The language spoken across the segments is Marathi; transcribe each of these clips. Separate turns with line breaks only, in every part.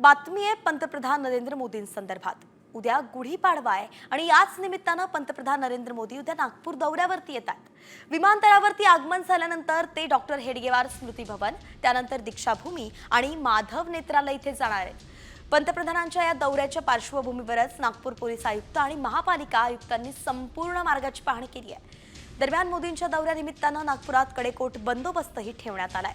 बातमी आहे पंतप्रधान नरेंद्र मोदींसंदर्भात उद्या गुढीपाडवा आहे आणि याच निमित्तानं पंतप्रधान नरेंद्र मोदी उद्या नागपूर दौऱ्यावरती येतात विमानतळावरती आगमन झाल्यानंतर ते डॉक्टर हेडगेवार स्मृती भवन त्यानंतर दीक्षाभूमी आणि माधव नेत्रालय इथे जाणार आहेत. पंतप्रधानांच्या या दौऱ्याच्या पार्श्वभूमीवरच नागपूर पोलीस आयुक्त आणि महापालिका आयुक्तांनी संपूर्ण मार्गाची पाहणी केली आहे. दरम्यान मोदींच्या दौऱ्यानिमित्तानं नागपुरात कडेकोट बंदोबस्तही ठेवण्यात आलाय.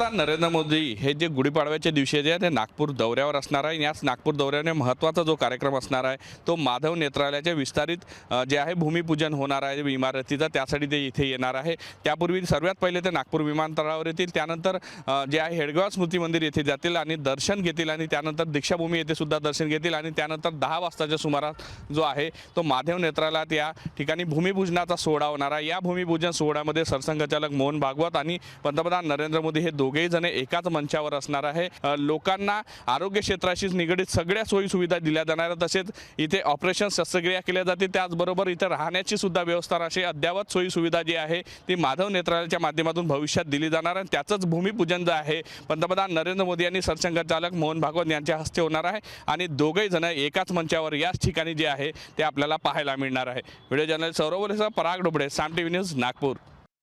पंतप्रधान नरेंद्र मोदी हे जे गुढीपाडव्याच्या दिवशी जे आहे ते नागपूर दौऱ्यावर असणार आहे. याच नागपूर दौऱ्याने महत्त्वाचा जो कार्यक्रम असणार आहे तो माधव नेत्रालयाच्या विस्तारित जे आहे भूमिपूजन होणार आहे इमारतीचं त्यासाठी ते इथे येणार आहे. त्यापूर्वी सर्वात पहिले ते नागपूर विमानतळावर येतील. त्यानंतर जे आहे हेडगाव स्मृती मंदिर येथे जातील आणि दर्शन घेतील आणि त्यानंतर दीक्षाभूमी येथे सुद्धा दर्शन घेतील. आणि त्यानंतर दहा वाजताच्या सुमारास जो आहे तो माधव नेत्रालयात या ठिकाणी भूमिपूजनाचा सोहळा होणार आहे. या भूमिपूजन सोहळ्यामध्ये सरसंघचालक मोहन भागवत आणि पंतप्रधान नरेंद्र मोदी हे दोघेही जण एकाच मंचावर असणार आहे. लोकांना आरोग्य क्षेत्राशी निगडीत सगळ्या सोयी सुविधा दिल्या जाणार तसेच इथे ऑपरेशन शस्त्रक्रिया केल्या जाते त्याचबरोबर इथे राहण्याची सुद्धा व्यवस्था अशी अद्ययावत सोयी सुविधा जी आहे ती माधव नेत्रालयाच्या माध्यमातून भविष्यात दिली जाणार आणि त्याचंच भूमिपूजन जे आहे पंतप्रधान नरेंद्र मोदी यांनी सरसंघचालक मोहन भागवत यांच्या हस्ते होणार आहे. आणि दोघेही जण एकाच मंचावर याच ठिकाणी जे आहे ते आपल्याला पाहायला मिळणार आहे. Video journalist Saurabh सौरवलेसह Parag Dobde Saam T V news Nagpur.